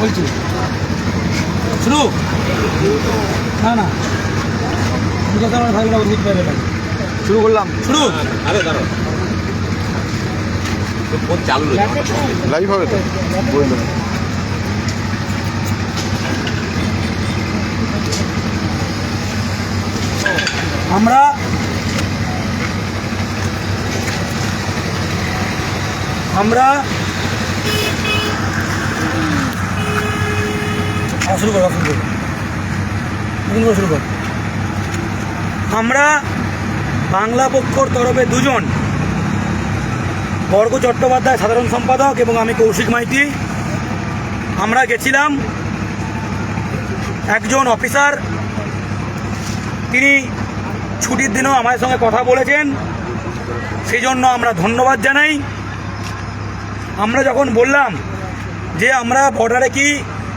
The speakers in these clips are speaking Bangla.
বলছি। শুরু না না। তুমি কথা আমার ভাই বুঝতে পারবে না শুরু করলাম। শুরু আরে দাঁড়াও। ফোন চালু লাইভ হবে তো? বলে দেবো। আমরা আমরা শুরু করো শুরু করো। শুরু কর আমরা বাংলা পক্ষর তরফে দুজন, বর্গ চট্টোপাধ্যায় সাধারণ সম্পাদক এবং আমি কৌশিক মাইতি, আমরা গেছিলাম একজন অফিসার, তিনি ছুটির দিনেও আমাদের সঙ্গে কথা বলেছেন সেই জন্য আমরা ধন্যবাদ জানাই। আমরা যখন বললাম যে আমরা বর্ডারে কি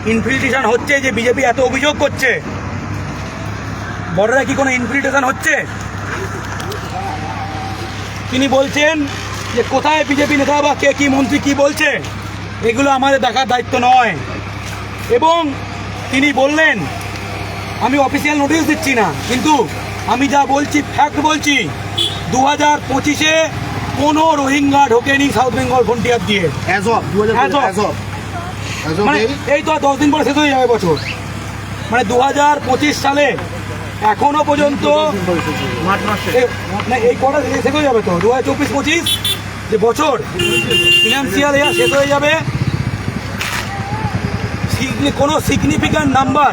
ইনফিল্ট্রেশন হচ্ছে যে বিজেপি এত অভিযোগ করছে? বর্ডারে কি কোনো ইনফিল্ট্রেশন হচ্ছে? তিনি বলছেন যে কোথায় বিজেপি নেতা বা কে কি মন্ত্রী কি বলছে? এগুলো আমাদের দেখার দায়িত্ব নয়। এবং তিনি বললেন আমি অফিসিয়াল নোটিশ দিচ্ছি না কিন্তু আমি যা বলছি ফ্যাক্ট বলছি দু হাজার পঁচিশে কোনো রোহিঙ্গা ঢোকেনি সাউথ বেঙ্গল ফ্রন্টিয়ার দিয়ে। অ্যাজ অফ মানে এই তো আর দশ দিন পরে শেষ হয়ে যাবে বছর। মানে দু হাজার পঁচিশ সালে এখনও পর্যন্ত মানে এই কটা শেষ হয়ে যাবে তো? দু হাজার চব্বিশ পঁচিশ যে বছর ফিনান্সিয়াল ইয়ার শেষ হয়ে যাবে কোনো সিগনিফিক্যান্ট নাম্বার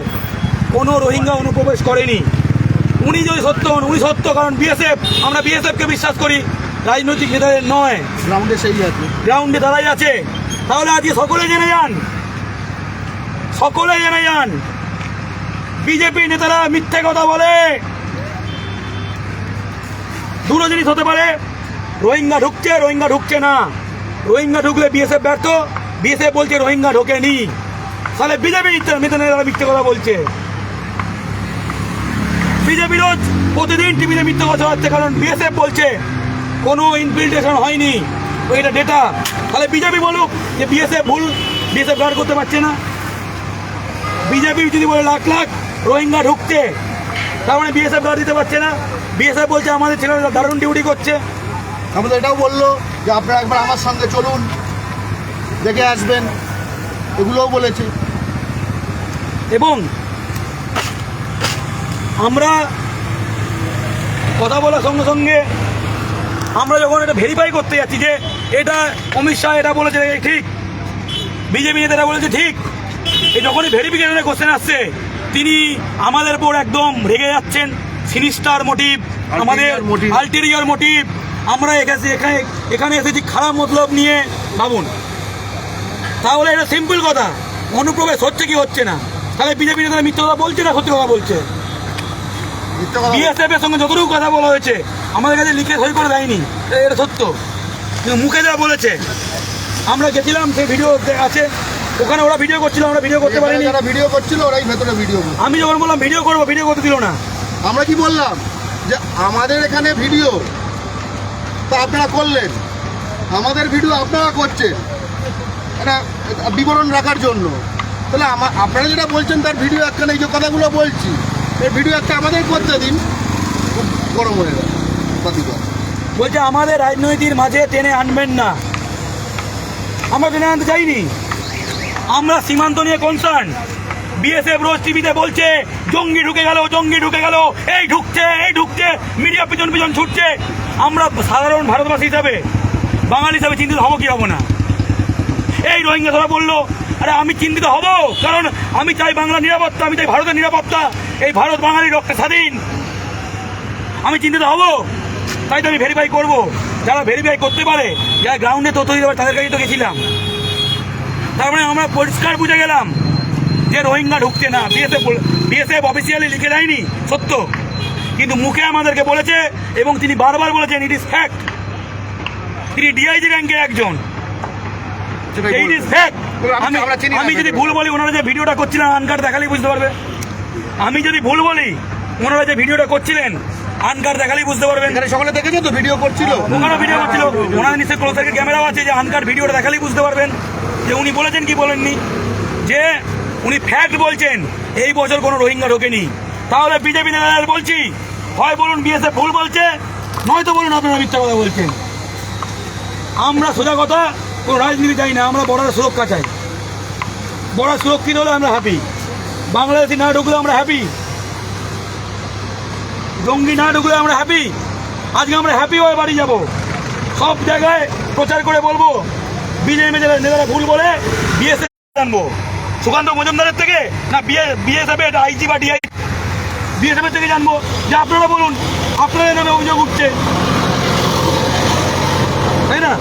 কোনো রোহিঙ্গা অনুপ্রবেশ করেনি। উনি যদি সত্য হন উনি সত্য কারণ বিএসএফ আমরা বিএসএফকে বিশ্বাস করি রাজনৈতিক নেতাদের নয়। গ্রাউন্ডে সেই আছে। গ্রাউন্ডে দাঁড়াই আছে। তাহলে আজকে সকলে জেনে যান সকলে জেনে যান। বিজেপি নেতারা মিথ্যে কথা বলে। দুটো জিনিস হতে পারে। রোহিঙ্গা ঢুকছে রোহিঙ্গা ঢুকছে না। রোহিঙ্গা ঢুকলে বিএসএফ ব্যর্থ। বিএসএফ বলছে রোহিঙ্গা ঢোকেনি। তাহলে বিজেপি নেতা নেতারা মিথ্যে কথা বলছে। বিজেপি রোজ প্রতিদিন টিভিতে মিথ্যে কথা হচ্ছে কারণ বিএসএফ বলছে কোনো ইনফিল্ট্রেশন হয়নি। ওইটা ডেটা তাহলে বিজেপি বলুক যে বিএসএফ ভুল, বিএসএফ গার্ড করতে পারছে না। বিজেপি যদি বলে লাখ লাখ রোহিঙ্গা ঢুকছে তার মানে বিএসএফ দিতে পারছে না। বিএসএফ বলছে আমাদের ছেলেরা দারুণ ডিউটি করছে। আমাদের এটাও বলল যে আপনারা একবার আমার সঙ্গে চলুন দেখে আসবেন। এগুলোও বলেছে। এবং আমরা কথা বলার সঙ্গে সঙ্গে আমরা যখন এটা ভেরিফাই করতে যাচ্ছি যে এটা অমিত শাহ এটা বলেছে ঠিক। বিজেপি নেতারা বলেছে ঠিক। যখনই ভেরিফিকেশনের কোশ্চেন আসছে তিনি আমাদের উপর একদম রেগে যাচ্ছেন। সিনিস্টার মোটিভ আমাদের. আলটেরিয়ার মোটিভ আমরা এখানে এখানে এখানে এসেছি খারাপ মতলব নিয়ে। ভাবুন। তাহলে এটা সিম্পল কথা। অনুপ্রবেশ হচ্ছে কি হচ্ছে না? তাহলে বিজেপি নেতারা মিথ্যে কথা বলছে না সত্যি কথা বলছে? বিএসএফ এর সঙ্গে যতটুকু কথা বলা হয়েছে আমাদের কাছে লিখে সই করে দেয়নি। এটা সত্য। কিন্তু মুখে যা বলেছে আমরা গেছিলাম সেই ভিডিও আছে। ওখানে ওরা ভিডিও করছিল আমরা ভিডিও করতে পারিনি। যারা ভিডিও করছিল ওরাই ভেতরে ভিডিও আমি যখন বললাম ভিডিও করব ভিডিও করতে দিল না। আমরা কি বললাম? যে আমাদের এখানে ভিডিও তা আপনারা করলেন। আমাদের ভিডিও আপনারা করছেন। এটা বিবরণ রাখার জন্য। তাহলে আমা- আপনারা যেটা বলছেন তার ভিডিও একখানে এই যে কথাগুলো বলছি এই ভিডিও একটা আমাদের করতে দিন। খুব গরম হয়ে গেল বাতিঘর বলছে আমাদের রাজনৈতিক মাঝে টেনে আনবেন না। আমরা টেনে আনতে চাইনি। আমরা সীমান্ত নিয়ে কনসার্ন বিএসএফ রোজ টিভিতে বলছে, জঙ্গি ঢুকে গেল, জঙ্গি ঢুকে গেল, এই ঢুকছে এই ঢুকছে, মিডিয়া পিছন পিছন ছুটছে। আমরা সাধারণ ভারতবাসী হিসাবে, বাঙালি হিসাবে চিন্তিত হব কি হব না। এই রোহিঙ্গা ধরা বলল আরে আমি চিন্তিত হব, কারণ আমি চাই বাংলার নিরাপত্তা, আমি চাই ভারতের নিরাপত্তা, এই ভারত বাঙালির রক্তে স্বাধীন। আমি চিন্তিত হব, তাই তো আমি ভেরিফাই করব। যারা ভেরিফাই করতে পারে, যারা গ্রাউন্ডে তথ্য দিতে পারে, তাদের কাছে তো গেছিলাম। তার মানে আমরা পরিষ্কার বুঝে গেলাম যে রোহিঙ্গা ঢুকছে না। বিএসএফ বিএসএফ অফিসিয়ালি লিখে দেয়নি সত্য। কিন্তু মুখে আমাদেরকে বলেছে এবং তিনি বারবার বলেছেন ইট ইজ ফ্যাক্ট তিনি ডিআইজি র্যাঙ্কের একজন। ইট। ইজ ফ্যাক্ট আমি আমি যদি ভুল বলি ওনারা যে ভিডিওটা করছিলেন আনকার দেখালেই বুঝতে পারবে। আমি যদি ভুল বলি ওনারা যে ভিডিওটা করছিলেন আনকার দেখালেই বুঝতে পারবেন। এখানে সকলে দেখেছ তো ভিডিও করছিল? ওখানেও ভিডিও করছিল। ওনার নিশ্চয়ই ক্লোজ সার্কিট ক্যামেরাও আছে যে আনকার ভিডিওটা দেখালেই বুঝতে পারবেন। যে উনি বলেছেন কি বলেননি? যে উনি ফ্যাক্ট বলছেন এই বছর কোনো রোহিঙ্গা ঢোকেনি। তাহলে বিজেপি নেতাদের বলছি হয় বলুন বিএসএফ ভুল বলছে নয়তো বলুন আপনারা মিথ্যা কথা বলছেন। আমরা সোজা কথা কোনো রাজনীতি চাই না আমরা বর্ডার সুরক্ষা চাই। বর্ডার সুরক্ষিত হলে আমরা হ্যাপি বাংলাদেশি না ঢুকলে আমরা হ্যাপি জঙ্গি না ঢুকলে আমরা হ্যাপি আজকে আমরা হ্যাপি হয়ে বাড়ি যাব। সব জায়গায় প্রচার করে বলব, বিজেপি নেতারা ভুল বলে বিএসএফ জানব সুকান্ত মজুমদারের থেকে? না বিএসএফ এর আইজি বা ডিআই বিএসএফ থেকে জানব। যে আপনারা বলুন, আপনাদের নামে অভিযোগ উঠছে। তাই না?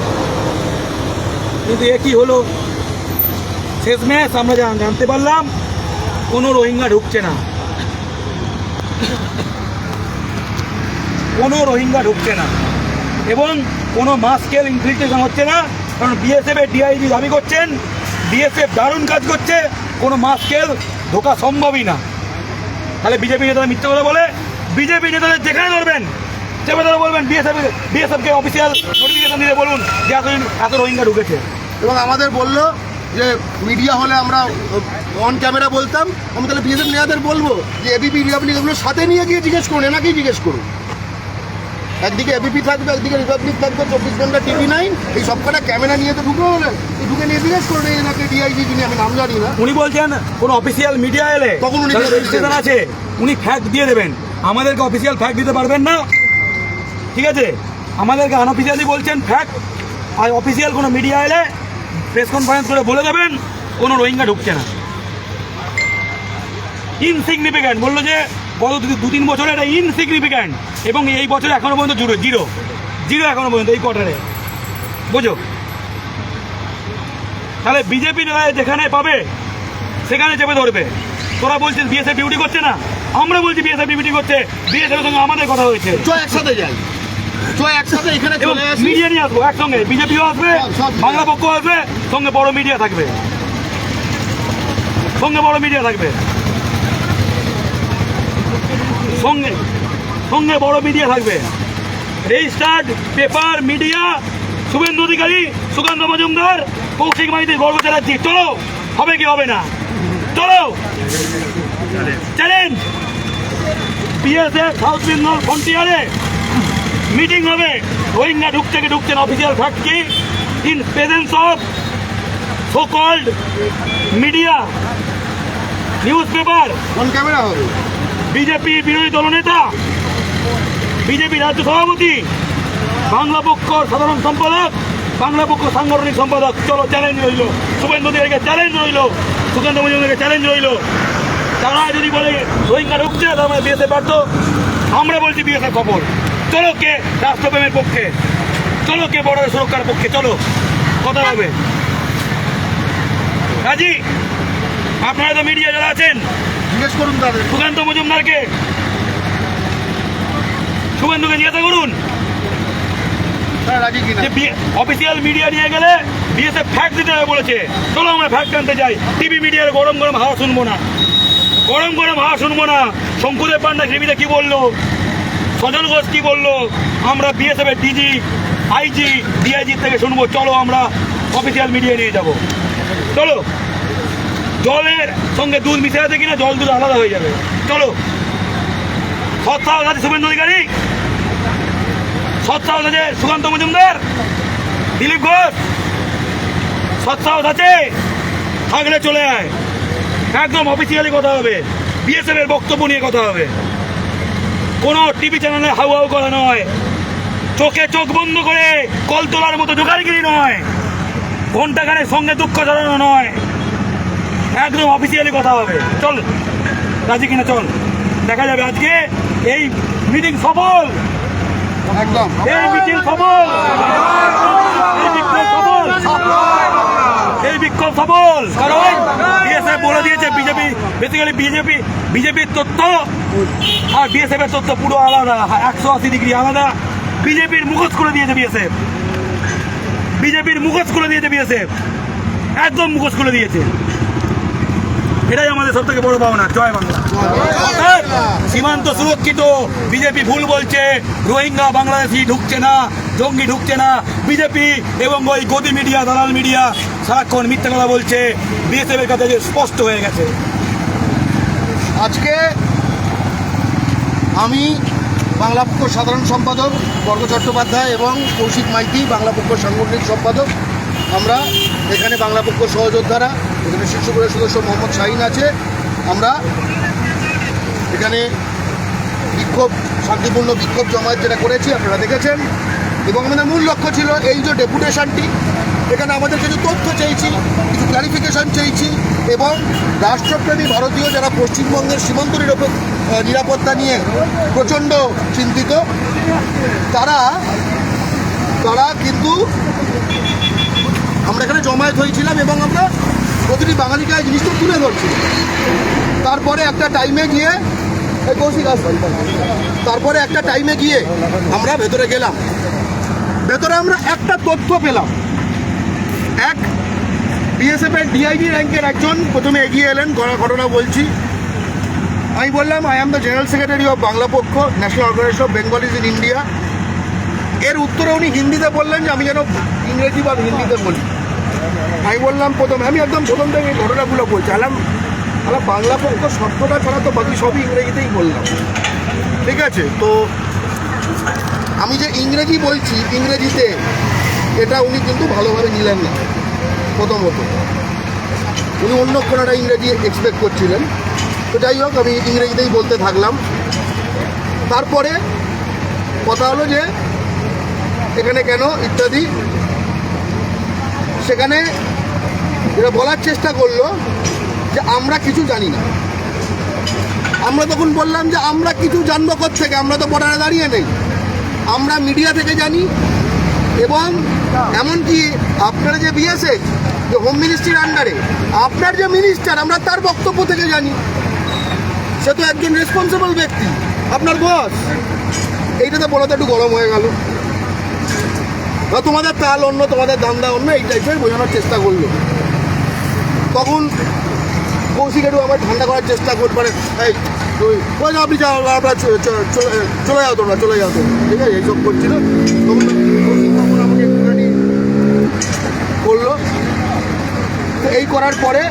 কিন্তু এ কি হলো? শেষমেশ আমরা জানতে পারলাম, কোনো রোহিঙ্গা ঢুকছে না। কোনো রোহিঙ্গা ঢুকছে না। এবং কোনো মাস স্কেল ইনফিল্ট্রেশন হচ্ছে না, কারণ বিএসএফ এর ডিআইজি দাবি করছেন বিএসএফ দারুণ কাজ করছে, কোনো মাস স্কেল ঢোকা সম্ভবই না। তাহলে বিজেপি নেতারা মিথ্যা কথা বলে বিজেপি নেতাদের যেখানে ধরবেন সেখানে তারা বলবেন বিএসএফ বিএসএফকে অফিসিয়াল নোটিফিকেশন দিতে বলুন যে এত এত রোহিঙ্গা ঢুকেছে। এবং আমাদের বলল যে মিডিয়া হলে আমরা অন ক্যামেরা বলতাম, আমি তাহলে বিএসএফ নেওয়াদের বলব যে এবিপি রিপাবলিক এগুলো সাথে নিয়ে গিয়ে জিজ্ঞেস করুন, এনাকেই জিজ্ঞেস করুন। একদিকে এবিপি থাকবে একদিকে রিপাবলিক থাকবে চব্বিশ ঘণ্টা টিভি নাইন এই সব কটা ক্যামেরা নিয়ে তো ঢুকে এই ঢুকে নিয়ে জিজ্ঞেস করুন এই এনাকে ডিআইজি যিনি আমি নাম জানি না। উনি বলছেন কোনো অফিসিয়াল মিডিয়া এলে তখন উনি রেজিস্ট্রেশন আছে। উনি ফ্যাক্ট দিয়ে দেবেন। আমাদেরকে অফিসিয়াল ফ্যাক্ট দিতে পারবেন না। ঠিক আছে? আমাদেরকে আনঅফিসিয়ালি বলছেন ফ্যাক্ট আর অফিসিয়াল কোনো মিডিয়া এলে প্রেস কনফারেন্স করে বলে দেবেন কোনো রোহিঙ্গা ঢুকছে না। ইনসিগনিফিক্যান্ট বলল যে গত দু- তিন বছরে এটা ইনসিগনিফিক্যান্ট এবং এই বছরে এখনও পর্যন্ত জিরো জিরো জিরো এখনও পর্যন্ত এই কোয়ার্টারে বুঝো? তাহলে বিজেপি যেখানে পাবে সেখানে চেপে ধরবে। তোরা বলছিস বিএসএফ ডিউটি করছে না? আমরা বলছি বিএসএফ ডিউটি করছে। বিএসএফ এর সঙ্গে আমাদের কথা হয়েছে। একসাথে যাই। একসাথে এখানে মিডিয়া নিয়ে আসব একসঙ্গে। বিজেপিও আসবে সব- সব। বাংলা পক্ষ আসবে সঙ্গে বড় মিডিয়া থাকবে। সঙ্গে বড় মিডিয়া থাকবে। সঙ্গে সঙ্গে বড় মিডিয়া থাকবে। Registered paper media Suvendu Adhikari, Sukanta Majumdar, Kaushik Maity গর্ব চ্যাটার্জি চলো, হবে কি হবে না? চলো। চ্যালেঞ্জ বিএসএফ সাউথ বেঙ্গল ফ্রন্টিয়ারে মিটিং হবে। রোহিঙ্গা ঢুকছে কি ঢুকছেন অফিসিয়াল ফ্যাক্ট কি in presence of so called media news paper camera হবে। বিজেপি বিরোধী দলনেতা, বিজেপি রাজ্য সভাপতি, বাংলা পক্ষ সাধারণ সম্পাদক, বাংলা পক্ষ সাংগঠনিক সম্পাদক। চলো চ্যালেঞ্জ রইল। শুভেন্দু দিকে চ্যালেঞ্জ রইল। সুকান্ত মজুমদারকে চ্যালেঞ্জ রইল। তারা যদি বলে রোহিঙ্গা ঢুকছে, তার মানে ব্যর্থ। আমরা বলছি বিএসএফ খবর চলো কে রাষ্ট্রপ্রেমের পক্ষে? চলো কে বর্ডার সুরক্ষার পক্ষে? চলো, কথা হবে। রাজি? আপনারা তো মিডিয়া যারা আছেন জিজ্ঞেস করুন তাদের। সুকান্ত মজুমদারকে। শুভেন্দুকে জিজ্ঞাসা করুন। অফিসিয়াল মিডিয়া নিয়ে গেলে বিএসএফ ফ্যাক্ট দিতে হবে বলেছে। চলো আমরা ফ্যাক্ট আনতে যাই। টিভি মিডিয়ার গরম গরম হাওয়া শুনব না। গরম গরম হাওয়া শুনব না। শঙ্কুদেব পান্ডা টিভিতে কি বলল? সজল ঘোষ কি বলল? আমরা বিএসএফ এর ডিজি আইজি ডিআইজি থেকে শুনব। চলো আমরা অফিসিয়াল মিডিয়া নিয়ে যাব। চলো। জলের সঙ্গে দুধ মিশে আছে কিনা জল দুধ আলাদা হয়ে যাবে। চলো। সৎসাহস আছে শুভেন্দু অধিকারী। সৎসাহস আছে সুকান্ত মজুমদার। দিলীপ ঘোষ। সৎসাহস আছে থাকলে চলে আয়। একদম অফিসিয়ালি কথা হবে। বিএসএফ এর বক্তব্য নিয়ে কথা হবে। কোনো টিভি চ্যানেলে হাউ হাউ করা নয়। চোখে চোখ বন্ধ করে কল তোলার মতো জোগাড়গিরি নয়। ঘন্টাখানের সঙ্গে দুঃখ জানানো নয়। একদম অফিসিয়ালি কথা হবে। চল রাজি কিনা চল। দেখা যাবে আজকে এই মিটিং সফল। একদম। এই মিটিং সফল। এই বিক্ষোভ সফল। এই বিক্ষোভ সফল। কারণ বিএসএফ বলে দিয়েছে বিজেপি বেসিক্যালি বিজেপি বিজেপির তথ্য। আর বিএসএফ এর তথ্য পুরো আলাদা। একশো আশি ডিগ্রি আলাদা। বিজেপির মুখোশ করে দিয়েছে বিএসএফ বিজেপির মুখোশ করে দিয়েছে বিএসএফ একদম মুখোশ করে দিয়েছে। এটাই আমাদের সব থেকে বড় পাওনা জয় বাংলা। সীমান্ত সুরক্ষিত, বিজেপি ভুল বলছে, রোহিঙ্গা বাংলাদেশি ঢুকছে না, জঙ্গি ঢুকছে না, বিজেপি এবং ওই গদি মিডিয়া, দালাল মিডিয়া সারাক্ষণ মিথ্যা কথা বলছে বিএসএফ এর কাছে স্পষ্ট হয়ে গেছে। আজকে আমি বাংলা পক্ষ সাধারণ সম্পাদক বর্গ চট্টোপাধ্যায় এবং কৌশিক মাইতি বাংলা পক্ষ সাংগঠনিক সম্পাদক। আমরা এখানে বাংলা পক্ষ সহযোদ্ধারা এখানে শীর্ষ পরিষদ সদস্য মোহাম্মদ শাহিন আছে। আমরা এখানে বিক্ষোভ, শান্তিপূর্ণ বিক্ষোভ জমায়েত যেটা করেছি, আপনারা দেখেছেন। এবং আমাদের মূল লক্ষ্য ছিল এই যে ডেপুটেশনটি, এখানে আমাদের কিছু তথ্য চেয়েছি কিছু ক্লারিফিকেশন চেয়েছি এবং রাষ্ট্রপ্রেমী ভারতীয় যারা পশ্চিমবঙ্গের সীমান্ত নিরাপত্তা নিয়ে প্রচণ্ড চিন্তিত, তারা তারা কিন্তু আমরা এখানে জমায়েত হয়েছিলাম এবং আমরা প্রতিটি বাঙালিকে এই জিনিসটা তুলে ধরছি। তারপরে একটা টাইমে গিয়ে এই কৌশিক আসবেন। তারপরে একটা টাইমে গিয়ে আমরা ভেতরে গেলাম। ভেতরে আমরা একটা তথ্য পেলাম। এক বিএসএফ এর ডিআইজি র্যাঙ্কের একজন প্রথমে এগিয়ে এলেন ঘটনা- ঘটনা বলছি। আমি বললাম I am the general secretary of Bangla Pokkho national organisation of Bengalis in India এর উত্তরে উনি হিন্দিতে বললেন যে, আমি যেন ইংরেজি বা হিন্দিতে বলি। আমি বললাম প্রথমে, আমি একদম প্রথম থেকে এই ঘটনাগুলো বলছি। আলাম আলাম বাংলা পক্ষ শব্দটা ছাড়া তো বাকি সবই ইংরেজিতেই বললাম। ঠিক আছে? তো আমি যে ইংরেজি বলছি, ইংরেজিতে, এটা উনি কিন্তু ভালোভাবে নিলেন না, প্রথমত। উনি অন্য কোনো একটা ইংরেজি এক্সপেক্ট করছিলেন। তো যাই হোক, আমি ইংরেজিতেই বলতে থাকলাম। তারপরে কথা হলো যে, এখানে কেন ইত্যাদি সেখানে এরা বলার চেষ্টা করল যে আমরা কিছু জানি না। আমরা তখন বললাম যে আমরা কিছু জানব থেকে আমরা তো বর্ডারে দাঁড়িয়ে নেই। আমরা মিডিয়া থেকে জানি এবং এমনকি আপনারা যে বিএসএফ, যে হোম মিনিস্ট্রির আন্ডারে, আপনার যে মিনিস্টার, আমরা তার বক্তব্য থেকে জানি। সে তো একজন রেসপন্সিবল ব্যক্তি। আপনার বস এইটাতে বলাতে একটু গরম হয়ে গেল। বা তোমাদের তাল অন্য, তোমাদের দান্দা অন্য, এই টাইপের বোঝানোর চেষ্টা করল। তখন কৌশিক একটু আমার ঠান্ডা করার চেষ্টা করতে পারে এই তুই ওই আপনি যাও চলে- যাও তোমরা, চলে যাও ঠিক আছে, এইসব করছিল। তখন তখন আমাকে একটুখানি করল এই করার পরে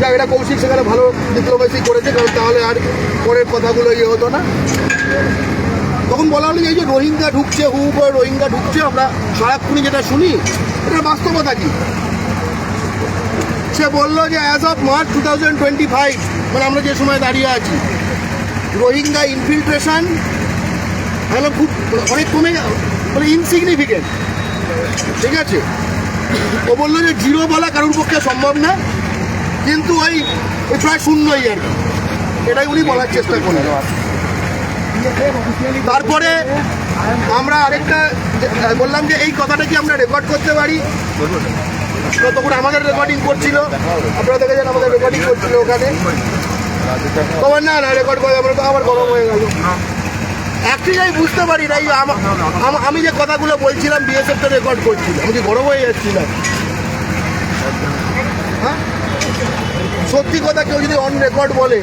যা এটা কৌশিক সেখানে ভালো ডিপ্লোমেসি করেছে, কারণ তাহলে আর পরের কথাগুলো ইয়ে হতো না। তখন বলা হলো যে এই যে রোহিঙ্গা ঢুকছে, হু করে রোহিঙ্গা ঢুকছে, আমরা সারাক্ষণই যেটা শুনি, এটার বাস্তবতা কি? সে বলল যে as of March two thousand twenty five মানে আমরা যে সময় দাঁড়িয়ে আছি, রোহিঙ্গা ইনফিল্ট্রেশন হলো খুব মানে অনেক কমে মানে ইনসিগনিফিকেন্ট ঠিক আছে? ও বলল যে জিরো বলা কারোর পক্ষে সম্ভব না, কিন্তু ওই প্রায় শূন্যই আর কি, এটাই উনি বলার চেষ্টা করলেন। তারপরে আমরা আরেকটা বললাম যে এই কথাটা কি আমরা রেকর্ড করতে পারি? তখন আমাদের রেকর্ডিং করছিল, আপনারা দেখেছেন আমাদের রেকর্ডিং করছিল ওখানে। তখন না না রেকর্ড করে আমরা তো, আবার গরম হয়ে গেল। অ্যাকচুয়ালি আমি বুঝতে পারি না আমা- যে কথাগুলো বলছিলাম বিএসএফ তো রেকর্ড করছিল, আমি কি গরম হয়ে যাচ্ছিলাম? হ্যাঁ? সত্যি কথা কেউ যদি অন রেকর্ড বলে,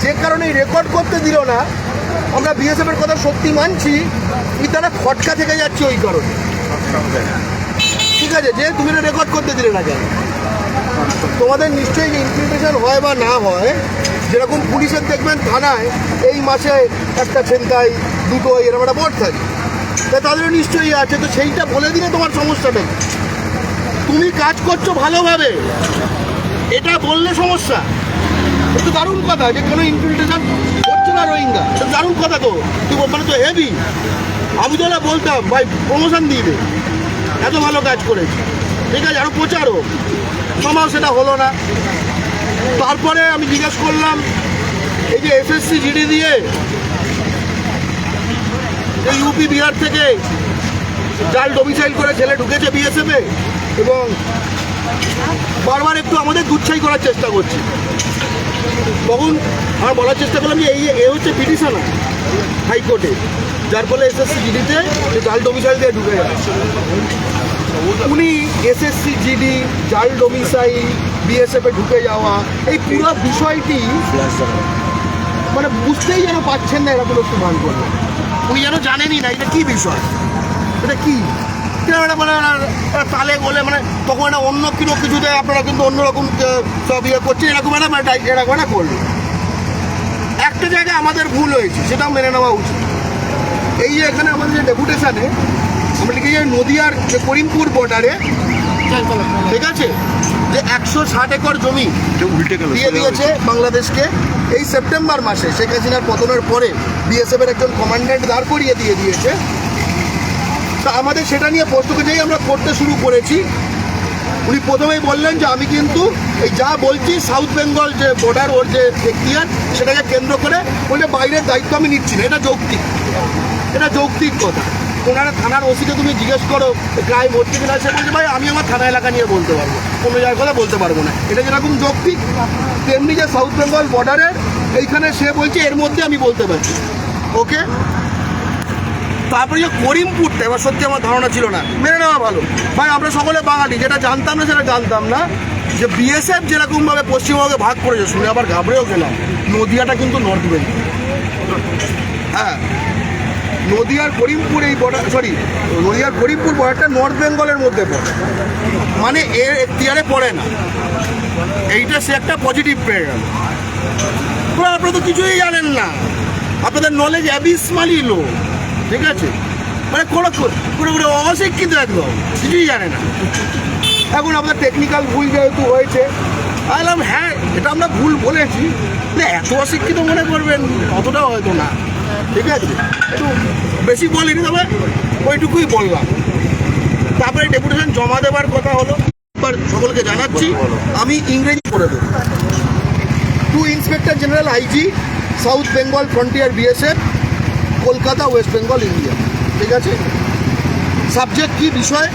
যে কারণে রেকর্ড করতে দিল না আমরা বিএসএফ এর কথা সত্যি মানছি কি তারা খটকা থেকে যাচ্ছে ওই কারণে। ঠিক আছে, যে তুমি রেকর্ড করতে দিলে না কেন? তোমাদের নিশ্চয়ই ইনফিল্ট্রেশন হয় বা না হয়, যেরকম পুলিশের দেখবেন থানায়, এই মাসে একটা ছেনতাই, দুটো এরকম একটা বোর্ড থাকে। তা তাদেরও নিশ্চয়ই আছে, তো সেইটা বলে দিলে তোমার সমস্যাটা কি? তুমি কাজ করছ ভালোভাবে, এটা বললে সমস্যা। একটু দারুণ কথা যে কোনো ইনফিল্ট্রেশন না রোহিঙ্গা। দারুণ কথা তো। তুই মানে তো হেভি আমি তো বলতাম, ভাই প্রমোশন দিবে। এত ভালো কাজ করেছে। ঠিক আছে আরও প্রচারও। সমাও সেটা হলো না। তারপরে আমি জিজ্ঞেস করলাম, এই যে এসএসসি জিডি দিয়ে, এই ইউপি বিহার থেকে জাল ডোমিসাইল করে ছেলে ঢুকেছে বিএসএফে এবং বারবার একটু আমাদের দুচ্ছাই করার চেষ্টা করছে। তখন আমরা বলার চেষ্টা করলাম যে এই এ হচ্ছে পিটিশনার হাইকোর্টে। যার ফলে এসএসসি জিডিতে জাল ডোমিসাইল দিয়ে ঢুকে যায় উনি এসএসসি জিডি, জাল ডোমিসাইল বিএসএফে ঢুকে যাওয়া, এই পুরো বিষয়টি মানে বুঝতেই যেন পাচ্ছেন না এরকম একটু মান করবে উনি যেন জানেনই না, এটা কি বিষয়? এটা কি? কিরম একটা মানে তালে বলে মানে তখন একটা অন্য কোনো কিছুতে আপনারা কিন্তু অন্যরকম সব ইয়ে করছেন এরকম একটা মানে এরকম একটা করল একটা জায়গায় আমাদের ভুল হয়েছে সেটাও মেনে নেওয়া উচিত। এই যে এখানে আমাদের যে ডেপুটেশনে আমরা যে নদিয়ার যে করিমপুর বর্ডারে ঠিক আছে? যে একশো ষাট একর জমি দিয়ে দিয়েছে বাংলাদেশকে। এই সেপ্টেম্বর মাসে শেখ হাসিনার পতনের পরে বিএসএফ এর একজন কমান্ড্যান্ট দাঁড় করিয়ে দিয়ে দিয়েছে। তা আমাদের সেটা নিয়ে প্রশ্নকে যেই আমরা করতে শুরু করেছি। উনি প্রথমেই বললেন যে আমি কিন্তু এই যা বলছি সাউথ বেঙ্গল যে বর্ডার ওর যে এখতিয়ার, সেটাকে কেন্দ্র করে বলে বাইরের দায়িত্ব আমি নিচ্ছি না। এটা যৌক্তিক। এটা যৌক্তিক কথা। ওনারা থানার ওসিকে তুমি জিজ্ঞেস করো ক্রাইম হচ্ছে কিনা, সে বলছে, ভাই, আমি আমার থানা এলাকা নিয়ে বলতে পারব। কোনো জায়গার কথা বলতে পারব না। এটা যেরকম যৌক্তিক, তেমনি যে সাউথ বেঙ্গল বর্ডারের এইখানে সে বলছে, এর মধ্যে আমি বলতে পারছি। ওকে তারপরে যে করিমপুরটা, এবার সত্যি আমার ধারণা ছিল না। মেনে নেওয়া ভালো। ভাই, আমরা সকলে বাঙালি, যেটা জানতাম না সেটা জানতাম না। যে বিএসএফ যেরকমভাবে পশ্চিমবঙ্গে ভাগ করেছে, শুনে আবার ঘাবড়েও গেলাম। নদিয়াটা কিন্তু নর্থ বেঙ্গল হ্যাঁ। নদিয়ার করিমপুর এই বর্ডার সরি নদিয়ার করিমপুর বর্ডারটা নর্থ বেঙ্গলের মধ্যে পড়ে। মানে এর এখতিয়ারে পড়ে না। এইটা সে একটা পজিটিভ পেয়ে গেল। আপনারা তো কিছুই জানেন না। আপনাদের নলেজ অ্যাবিসমালি লো ঠিক আছে? মানে কোনো পুরো পুরো অশিক্ষিত একদম, কিছুই জানে না। এখন আপনার টেকনিক্যাল ভুল যেহেতু হয়েছে বললাম হ্যাঁ এটা আমরা ভুল বলেছি। না এত অশিক্ষিত মনে করবেন, অতটাও হয়তো না। ঠিক আছে? একটু বেশি বলিনি, তবে ওইটুকুই বললাম। তারপরে ডেপুটেশন জমা দেওয়ার কথা হলো। এবার সকলকে জানাচ্ছি, আমি ইংরেজি করে দেবো। To inspector general IG south Bengal frontier BSF Kolkata west Bengal India ঠিক আছে? সাবজেক্ট কি বিষয়?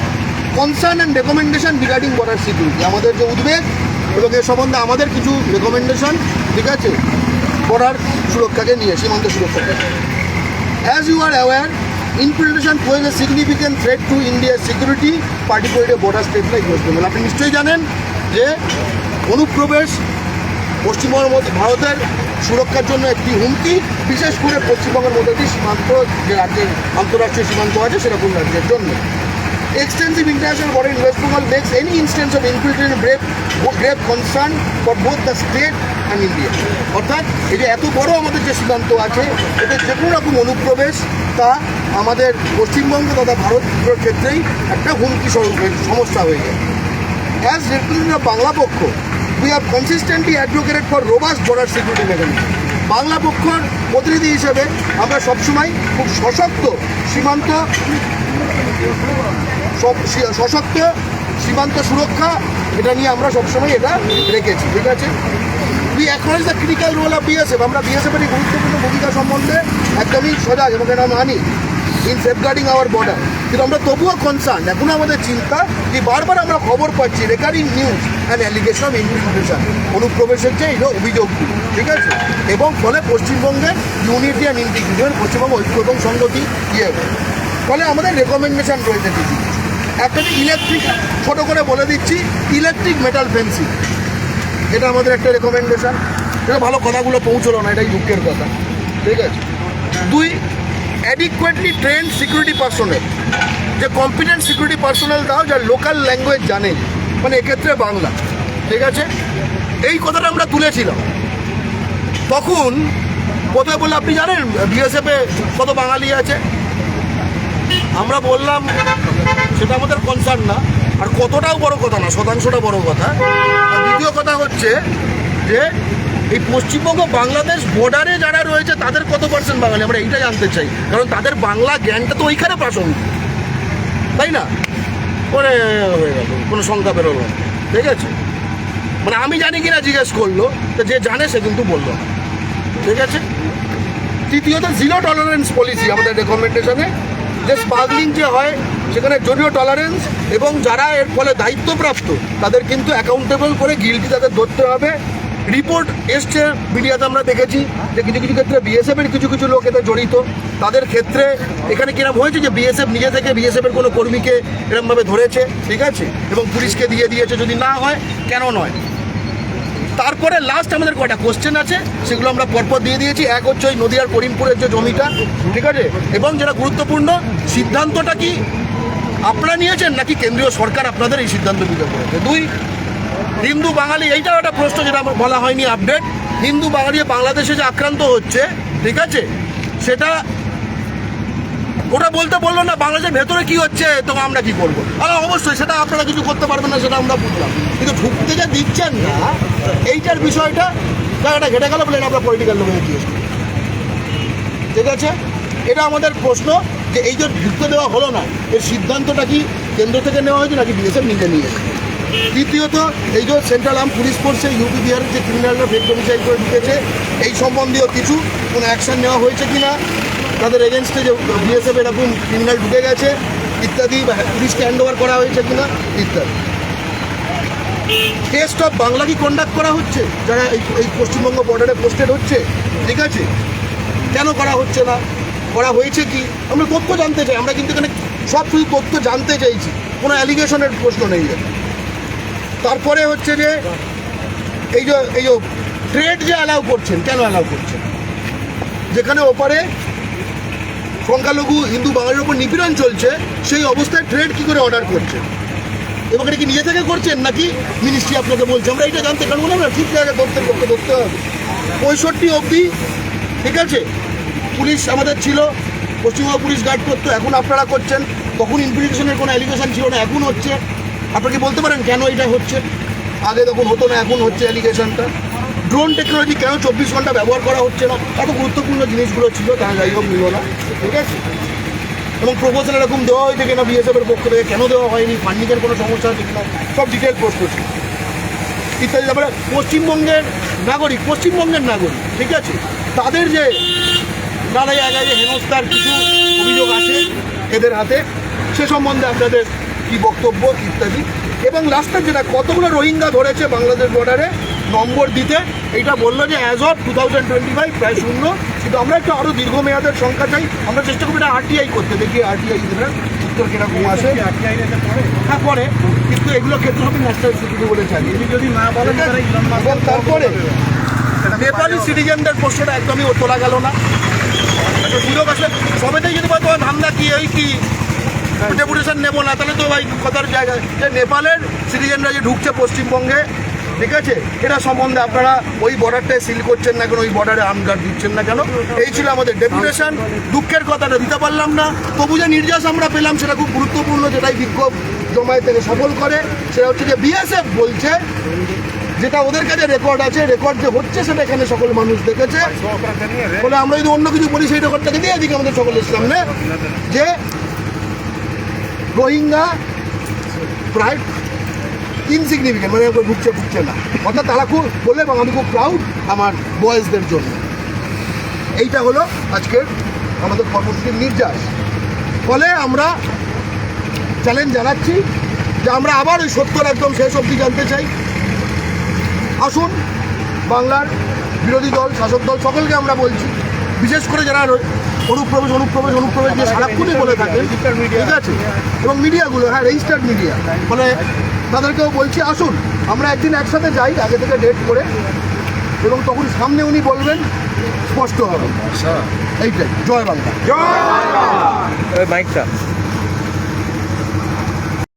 Concern and recommendation regarding border security আমাদের যে উদ্বেগ এবং এ সম্বন্ধে আমাদের কিছু রেকমেন্ডেশন ঠিক আছে? বর্ডার সুরক্ষাকে নিয়ে, সীমান্ত সুরক্ষাকে। As you are aware infiltration poses a significant threat to ইন্ডিয়ার security particularly border state like west Bengal আপনি নিশ্চয়ই জানেন যে অনুপ্রবেশ পশ্চিমবঙ্গের মধ্যে ভারতের সুরক্ষার জন্য একটি হুমকি, বিশেষ করে পশ্চিমবঙ্গের মধ্যে একটি সীমান্ত যে রাজ্যের আন্তঃরাষ্ট্রীয় সীমান্ত আছে সেরকম রাজ্যের জন্য। Extensive international border in west Bengal makes any instance of infiltration grave grave concern for both the state and India অর্থাৎ, এই যে এত বড় আমাদের যে সীমান্ত আছে, এতে যে কোনো রকম অনুপ্রবেশ তা আমাদের পশ্চিমবঙ্গ তথা ভারতের ক্ষেত্রেই একটা হুমকি সমস্যা হয়ে যায়। As representative Bangla Pokkho we have consistently advocated for robust border security mechanism Bangla পক্ষর প্রতিনিধি হিসেবে আমরা সবসময় খুব সশক্ত সীমান্ত সশক্ত সীমান্ত সুরক্ষা, এটা নিয়ে আমরা সবসময় এটা রেখেছি, ঠিক আছে? We acknowledge the critical role of BSF আমরা বিএসএফের এই গুরুত্বপূর্ণ ভূমিকা সম্বন্ধে একদমই সজাগ এবং এটা মানি ইন সেফগার্ডিং আওয়ার বর্ডার কিন্তু আমরা তবুও কনসার্ন এখনও আমাদের চিন্তা যে বারবার আমরা খবর পাচ্ছি recurring news and allegation of infiltration অনুপ্রবেশের যে এই অভিযোগটি ঠিক আছে? এবং ফলে পশ্চিমবঙ্গের ইউনিটি অ্যান্ড ইন্টিগ্রেশন পশ্চিমবঙ্গ ঐক্য এবং সংগতি ইয়ে ফলে আমাদের রেকমেন্ডেশন রয়েছে কিছু একটা যে ইলেকট্রিক ছোটো করে বলে দিচ্ছি ইলেকট্রিক মেটাল ফেন্সিং এটা আমাদের একটা রেকমেন্ডেশন এটা ভালো কথাগুলো পৌঁছলো না, এটাই দুঃখের কথা। ঠিক আছে? দুই অ্যাডিকুয়েটলি ট্রেন সিকিউরিটি পার্সোনেল যে কম্পিটেন্ট সিকিউরিটি পার্সোনাল দাও যার লোকাল ল্যাঙ্গুয়েজ জানে। মানে এক্ষেত্রে বাংলা, ঠিক আছে? এই কথাটা আমরা তুলেছিলাম। তখন কোথায় বললে, আপনি জানেন বিএসএফে কত বাঙালি আছে? আমরা বললাম, সেটা আমাদের কনসার্ন না। আর কতটাও বড় কথা না, শতাংশটা বড় কথা। আর দ্বিতীয় কথা হচ্ছে যে, এই পশ্চিমবঙ্গ বাংলাদেশ বর্ডারে যারা রয়েছে, তাদের কত পার্সেন্ট বাঙালি? আমরা এইটা জানতে চাই। কারণ তাদের বাংলা জ্ঞানটা তো ওইখানে প্রাসঙ্গিক। তাই না? করে হয়ে গেল, কোনো সংখ্যা বেরোলো। ঠিক আছে মানে আমি জানি কিনা জিজ্ঞেস করল, তো যে জানে সে কিন্তু বলল। ঠিক আছে তৃতীয়ত জিরো টলারেন্স পলিসি আমাদের রেকমেন্ডেশনে যে স্মাগলিং যে হয়, সেখানে জরুরি টলারেন্স এবং যারা এর ফলে দায়িত্বপ্রাপ্ত, তাদের কিন্তু অ্যাকাউন্টেবল করে গিলটি তাদের ধরতে হবে রিপোর্ট এসছে, মিডিয়াতে আমরা দেখেছি যে কিছু কিছু ক্ষেত্রে বিএসএফ এর কিছু কিছু লোক এতে জড়িত। তাদের ক্ষেত্রে এখানে কিরম হয়েছে যে বিএসএফ নিজে থেকে বিএসএফ এর কোনো কর্মীকে এরমভাবে ধরেছে, ঠিক আছে? এবং পুলিশকে দিয়ে দিয়েছে, যদি না হয়, কেন নয়? তারপরে লাস্ট আমাদের কয়টা কোশ্চেন আছে, সেগুলো আমরা পরপর দিয়ে দিয়েছি। এক হচ্ছে ওই নদীয়ার করিমপুরের যে জমিটা, ঠিক আছে? এবং যেটা গুরুত্বপূর্ণ, সিদ্ধান্তটা কি আপনারা নিয়েছেন নাকি কেন্দ্রীয় সরকার আপনাদের এই সিদ্ধান্ত দিতে করেছে দুই হিন্দু বাঙালি, এইটাও একটা প্রশ্ন যেটা বলা হয়নি আপডেট হিন্দু বাঙালি বাংলাদেশে যে আক্রান্ত হচ্ছে, ঠিক আছে? সেটা ওটা বলতে বলল না, বাংলাদেশের ভেতরে কি হচ্ছে, তো আমরা কি করব? আর অবশ্যই, সেটা আপনারা কিছু করতে পারবেন না, সেটা আমরা বুঝলাম। কিন্তু ঢুকতে যা দিচ্ছেন না, এইটার বিষয়টা জায়গাটা ঘেটে গেল বলে আমরা পলিটিক্যাল লোকে দিয়েছি ঠিক আছে? এটা আমাদের প্রশ্ন, যে এই যে ঢুকতে দেওয়া হলো না, এর সিদ্ধান্তটা কি কেন্দ্র থেকে নেওয়া হয়েছে নাকি বিএসএফ নিজে নিয়েছে? দ্বিতীয়ত, এই যে সেন্ট্রাল আর্ম পুলিশ ফোর্সে ইউপি বিহারের যে ক্রিমিনালরা ফেক ডোমিসাইড করে ঢুকেছে, এই সম্বন্ধীয় কিছু কোনো অ্যাকশন নেওয়া হয়েছে কিনা, তাদের এগেনস্টে যে বিএসএফ এরকম ক্রিমিনাল ঢুকে গেছে, ইত্যাদি পুলিশকে হ্যান্ড ওভার করা হয়েছে কিনা, ইত্যাদি। টেস্ট অফ বাংলা কি কন্ডাক্ট করা হচ্ছে? যারা এই এই পশ্চিমবঙ্গ বর্ডারে পোস্টেড হচ্ছে, ঠিক আছে? কেন করা হচ্ছে না? করা হয়েছে কি? আমরা তথ্য জানতে চাই, আমরা কিন্তু এখানে সব শুধু তথ্য জানতে চাইছি, কোনো অ্যালিগেশনের প্রশ্ন নেই এখানে। তারপরে হচ্ছে যে এই যে এই যে ট্রেড যে অ্যালাউ করছেন, কেন অ্যালাউ করছেন? যেখানে ওপারে সংখ্যালঘু হিন্দু বাঙালির ওপর নিপীড়ন চলছে, সেই অবস্থায় ট্রেড কি করে অর্ডার করছেন এবং এটা কি নিজে থেকে করছেন নাকি মিনিস্ট্রি আপনাকে বলছে? আমরা এটা জানতে পারব না ঠিক জায়গায় ধরতে পক্ষে ধরতে হবে। পঁয়ষট্টি অবধি, ঠিক আছে? পুলিশ আমাদের ছিল, পশ্চিমবঙ্গ পুলিশ গার্ড করতো, এখন আপনারা করছেন। তখন ইনফিল্ট্রেশনের কোনো অ্যালিগেশন ছিল না, এখন হচ্ছে। আপনারা কি বলতে পারেন কেন এটা হচ্ছে? আগে তখন হতো না, এখন হচ্ছে অ্যালিগেশনটা ড্রোন টেকনোলজি কেন চব্বিশ ঘণ্টা ব্যবহার করা হচ্ছে না? এত গুরুত্বপূর্ণ জিনিসগুলো ছিল, তা যাই হোক, নিল না। ঠিক আছে? এবং প্রপোজাল এরকম দেওয়া হয়েছে কিনা বিএসএফের পক্ষ থেকে? কেন দেওয়া হয়নি? ফান্ডিংয়ের কোনো সমস্যা আছে কিনা? সব ডিটেল প্রশ্ন ছিল। ইত্যাদি, তারপরে পশ্চিমবঙ্গের নাগরিক পশ্চিমবঙ্গের নাগরিক, ঠিক আছে? তাদের যে নানা জায়গায় যে হেনস্থার কিছু অভিযোগ আছে এদের হাতে, সে সম্বন্ধে আপনাদের কি বক্তব্য ইত্যাদি। এবং লাস্টের যেটা কতগুলো রোহিঙ্গা ধরেছে বাংলাদেশ বর্ডারে নম্বর দিতে এইটা বলল যে as of two thousand twenty five প্রায় শূন্য। কিন্তু আমরা একটু আরও দীর্ঘমেয়াদের সংখ্যা চাই। আমরা চেষ্টা করব এটা আরটিআই করতে দেখি আরটিআই উত্তর কীরকম আসে। হ্যাঁ পরে। কিন্তু এগুলো ক্ষেত্রে হবে ন্যাশনাল সিকিউরিটি বলে চালিয়ে। যদি না বলেন এবং তারপরে নেপালি সিটিজেনদের প্রশ্নটা একদমই ও তোলা গেল না। সুযোগ আসলে সবেতেই যদি বলতো ধান্দা কি এই কি? ডেপুটেশন নেব না। তাহলে তো ভাই কথার জায়গায় যে নেপালের সিটিজেনরা যে ঢুকছে পশ্চিমবঙ্গে, ঠিক আছে? এটা সম্বন্ধে আপনারা ওই বর্ডারটায় সিল করছেন না কেন, ওই বর্ডারে আমগার্ড দিচ্ছেন না কেন? এই ছিল আমাদের ডেপুটেশন দুঃখের কথাটা দিতে পারলাম না। তবু যে নির্যাস আমরা পেলাম, সেটা খুব গুরুত্বপূর্ণ, যেটাই বিক্ষোভ জমায়েত থেকে সফল করে, সেটা হচ্ছে যে বিএসএফ বলছে, যেটা ওদের কাছে রেকর্ড আছে রেকর্ড যে হচ্ছে, সেটা এখানে সকল মানুষ দেখেছে। বলে আমরা যদি অন্য কিছু বলি, সেই রেকর্ডটাকে দিয়ে দিই আমাদের সকলের সামনে যে রোহিঙ্গা প্রায় ইনসিগনিফিকেন্ট মানে ওকে ঢুকছে ঢুকছে না। অর্থাৎ তারা খুব বলে এবং আমি খুব প্রাউড আমার বয়েজদের জন্য। এইটা হলো আজকের আমাদের কর্মসূচির নির্যাস ফলে আমরা চ্যালেঞ্জ জানাচ্ছি যে আমরা আবার ওই সত্তর একদম শেষ অবধি জানতে চাই। আসুন, বাংলার বিরোধী দল, শাসক দল সকলকে আমরা বলছি, বিশেষ করে যারা অনুপ্রবেশ অনুপ্রবেশ অনুপ্রবেশ দিয়ে সারাক্ষণই বলে থাকেন। ঠিক আছে? এবং মিডিয়াগুলো হ্যাঁ রেজিস্টার্ড মিডিয়া মানে তাদেরকেও বলছি আসুন আমরা একদিন একসাথে যাই আগে থেকে ডেট করে। এবং তখন সামনে উনি বলবেন স্পষ্ট হবে। এইটাই। জয় বাংলা। মাইকটা